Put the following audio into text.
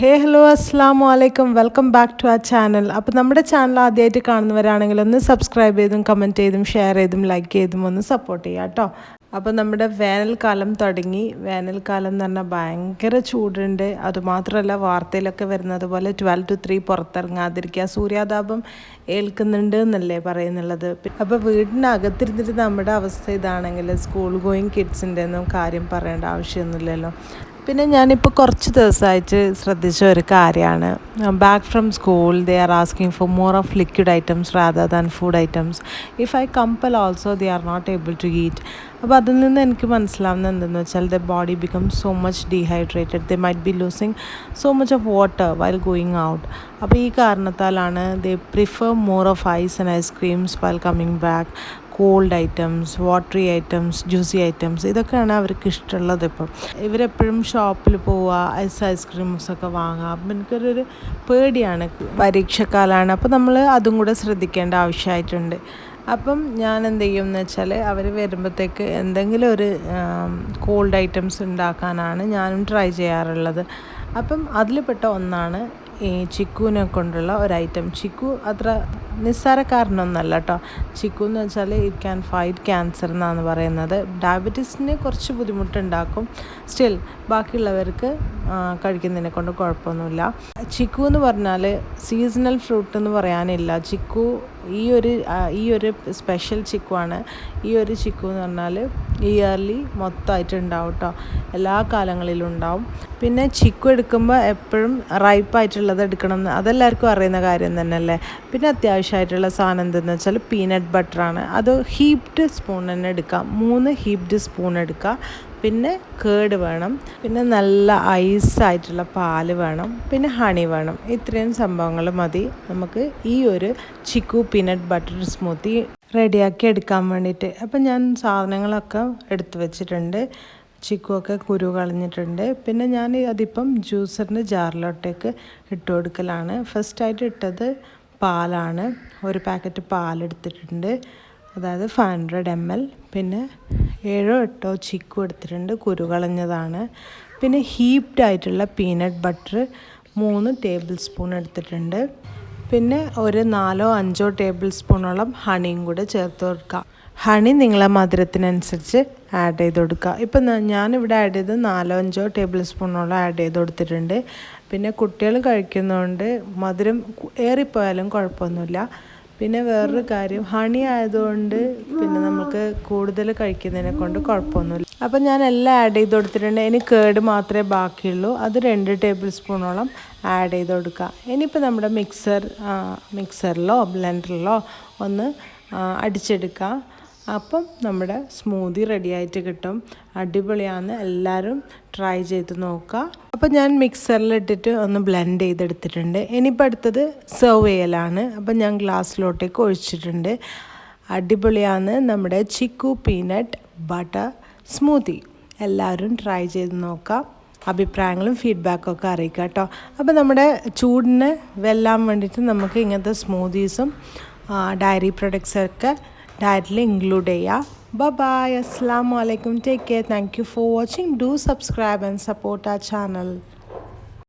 ഹേ hello അസ്സാം വലൈക്കും welcome back to a channel അപ്പോൾ നമ്മുടെ ചാനൽ ആദ്യമായിട്ട് കാണുന്നവരാണെങ്കിൽ ഒന്ന് സബ്സ്ക്രൈബ് ചെയ്തും കമന്റ് ചെയ്തും ഷെയർ ചെയ്തും ലൈക്ക് ചെയ്തും ഒന്ന് സപ്പോർട്ട് ചെയ്യുക കേട്ടോ അപ്പോൾ നമ്മുടെ വേനൽക്കാലം തുടങ്ങി. വേനൽക്കാലം എന്ന് പറഞ്ഞാൽ ഭയങ്കര ചൂടുണ്ട്. അതുമാത്രമല്ല വാർത്തയിലൊക്കെ വരുന്നത് പോലെ ട്വൽവ് ടു ത്രീ പുറത്തിറങ്ങാതിരിക്കുക. സൂര്യാതാപം ഏൽക്കുന്നുണ്ട് എന്നല്ലേ പറയുന്നുള്ളത്. അപ്പോൾ വീടിനകത്തിരുന്നിട്ട് നമ്മുടെ അവസ്ഥ ഇതാണെങ്കിൽ സ്കൂൾ ഗോയിങ് കിഡ്സിന്റെ ഒന്നും കാര്യം പറയേണ്ട ആവശ്യമൊന്നുമില്ലല്ലോ. പിന്നെ ഞാനിപ്പോൾ കുറച്ച് ദിവസമായിട്ട് ശ്രദ്ധിച്ച ഒരു കാര്യമാണ്. Back from school they are asking for more of liquid items rather than food items if I compel also they are not able to eat അപ്പോൾ അതിൽ നിന്ന് എനിക്ക് മനസ്സിലാവുന്നത് എന്തെന്ന് വെച്ചാൽ the body become so much dehydrated they might be losing so much of water while going out അപ്പോൾ ഈ കാരണത്താലാണ് they prefer more of ice and ice creams while coming back cold items watery items juicy items ഇതൊക്കെയാണ് അവർക്ക് ഇഷ്ടമുള്ളത് ഇപ്പം. ഇവരെപ്പോഴും ഷോപ്പിൽ പോവുക ice ice creams ഒക്കെ വാങ്ങുക. അപ്പം എനിക്കൊരു പേടിയാണ് പരീക്ഷക്കാലാണ്. അപ്പോൾ നമ്മൾ അതും കൂടെ ശ്രദ്ധിക്കേണ്ട ആവശ്യമായിട്ടുണ്ട്. അപ്പം ഞാൻ എന്ത് ചെയ്യും എന്ന് വെച്ചാൽ അവർ വരുമ്പോഴത്തേക്ക് എന്തെങ്കിലും ഒരു കോൾഡ് ഐറ്റംസ് ഉണ്ടാക്കാനാണ് ഞാനും ട്രൈ ചെയ്യാറുള്ളത്. അപ്പം അതിൽപ്പെട്ട ഒന്നാണ് ഈ ചിക്കുവിനെ കൊണ്ടുള്ള ഒരു ഐറ്റം ചിക്കു അത്ര നിസ്സാരക്കാരനൊന്നല്ല കേട്ടോ ചിക്കു എന്ന് വെച്ചാൽ ഇറ്റ് ക്യാൻ ഫൈറ്റ് ക്യാൻസർ എന്നാണ് പറയുന്നത്. ഡയബറ്റീസിന് കുറച്ച് ബുദ്ധിമുട്ടുണ്ടാക്കും. സ്റ്റിൽ ബാക്കിയുള്ളവർക്ക് കഴിക്കുന്നതിനെ കൊണ്ട് കുഴപ്പമൊന്നുമില്ല. ചിക്കു എന്ന് പറഞ്ഞാൽ സീസണൽ ഫ്രൂട്ട് എന്ന് പറയാനില്ല. ചിക്കു ഈ ഒരു ഈ ഒരു സ്പെഷ്യൽ ചിക്കുവാണ് ഈ ഒരു ചിക്കു എന്ന് പറഞ്ഞാൽ ഇയർലി മൊത്തമായിട്ട് ഉണ്ടാവും കേട്ടോ എല്ലാ കാലങ്ങളിലും ഉണ്ടാവും. പിന്നെ ചിക്കു എടുക്കുമ്പോൾ എപ്പോഴും റൈപ്പായിട്ടുള്ളത് എടുക്കണം എന്ന് അതെല്ലാവർക്കും അറിയുന്ന കാര്യം തന്നെയല്ലേ? പിന്നെ അത്യാവശ്യമായിട്ടുള്ള സാധനം എന്തെന്ന് വെച്ചാൽ പീനട്ട് ബട്ടറാണ് അത് ഹീപ്ഡ് സ്പൂൺ തന്നെ എടുക്കാം. മൂന്ന് ഹീപ്ഡ് സ്പൂൺ എടുക്കുക പിന്നെ കേട് വേണം. പിന്നെ നല്ല ഐസായിട്ടുള്ള പാൽ വേണം. പിന്നെ ഹണി വേണം. ഇത്രയും സംഭവങ്ങൾ മതി. നമുക്ക് ഈ ഒരു ചിക്കു പീനട്ട് ബട്ടർ സ്മൂത്തി റെഡിയാക്കി എടുക്കാൻ വേണ്ടിയിട്ട്. അപ്പം ഞാൻ സാധനങ്ങളൊക്കെ എടുത്തു വെച്ചിട്ടുണ്ട്. ചിക്കുവൊക്കെ കുരു കളഞ്ഞിട്ടുണ്ട്. പിന്നെ ഞാൻ അതിപ്പം ജ്യൂസറിന്റെ ജാറിലോട്ടേക്ക് ഇട്ട് കൊടുക്കലാണ്. ഫസ്റ്റായിട്ട് ഇട്ടത് പാലാണ്. ഒരു പാക്കറ്റ് പാലെടുത്തിട്ടുണ്ട്. അതായത് ഫൈവ് ഹൺഡ്രഡ് എം എൽ പിന്നെ ഏഴോ എട്ടോ ചിക്കു എടുത്തിട്ടുണ്ട്. കുരു കളഞ്ഞതാണ്. പിന്നെ ഹീപ്ഡ് ആയിട്ടുള്ള പീനട്ട് ബട്ടർ മൂന്ന് ടേബിൾ സ്പൂൺ എടുത്തിട്ടുണ്ട്. പിന്നെ ഒരു നാലോ അഞ്ചോ ടേബിൾ സ്പൂണോളം ഹണിയും കൂടെ ചേർത്ത് കൊടുക്കുക. ഹണി നിങ്ങളെ മധുരത്തിനനുസരിച്ച് ആഡ് ചെയ്ത് കൊടുക്കുക. ഇപ്പം ഞാനിവിടെ ആഡ് ചെയ്ത് നാലോ അഞ്ചോ ടേബിൾ സ്പൂണോളം ആഡ് ചെയ്ത് കൊടുത്തിട്ടുണ്ട്. പിന്നെ കുട്ടികൾ കഴിക്കുന്നതുകൊണ്ട് മധുരം ഏറിപ്പോയാലും കുഴപ്പമൊന്നുമില്ല. പിന്നെ വേറൊരു കാര്യം ഹണി ആയതുകൊണ്ട് പിന്നെ നമുക്ക് കൂടുതൽ കഴിക്കുന്നതിനെ കൊണ്ട് കുഴപ്പമൊന്നുമില്ല. അപ്പം ഞാൻ എല്ലാം ആഡ് ചെയ്ത് കൊടുത്തിട്ടുണ്ട്. ഇനി കേട് മാത്രമേ ബാക്കിയുള്ളൂ. അത് രണ്ട് ടേബിൾ സ്പൂണോളം ആഡ് ചെയ്ത് കൊടുക്കുക. ഇനിയിപ്പോൾ നമ്മുടെ മിക്സർ മിക്സറിലോ ബ്ലെൻഡറിലോ ഒന്ന് അടിച്ചെടുക്കുക. അപ്പം നമ്മുടെ സ്മൂതി റെഡിയായിട്ട് കിട്ടും. അടിപൊളിയാണെന്ന് എല്ലാവരും ട്രൈ ചെയ്ത് നോക്കുക. അപ്പോൾ ഞാൻ മിക്സറിലിട്ടിട്ട് ഒന്ന് ബ്ലെൻഡ് ചെയ്തെടുത്തിട്ടുണ്ട്. ഇനിയിപ്പോൾ അടുത്തത് സെർവ് ചെയ്യലാണ്. അപ്പം ഞാൻ ഗ്ലാസ്സിലോട്ടേക്ക് ഒഴിച്ചിട്ടുണ്ട്. അടിപൊളിയാണ് നമ്മുടെ ചിക്കു പീനട്ട് ബട്ടർ സ്മൂത്തി എല്ലാവരും ട്രൈ ചെയ്ത് നോക്കാം. അഭിപ്രായങ്ങളും ഫീഡ്ബാക്കും ഒക്കെ അറിയിക്കുക കേട്ടോ. അപ്പോൾ നമ്മുടെ ചൂടിന് വെല്ലാൻ വേണ്ടിയിട്ട് നമുക്ക് ഇങ്ങനത്തെ സ്മൂതീസും ഡയറി പ്രൊഡക്ട്സൊക്കെ ഡയറ്റിൽ ഇൻക്ലൂഡ് ചെയ്യുക Bye bye. Assalamu alaikum. Take care. Thank you for watching. Do subscribe and support our channel.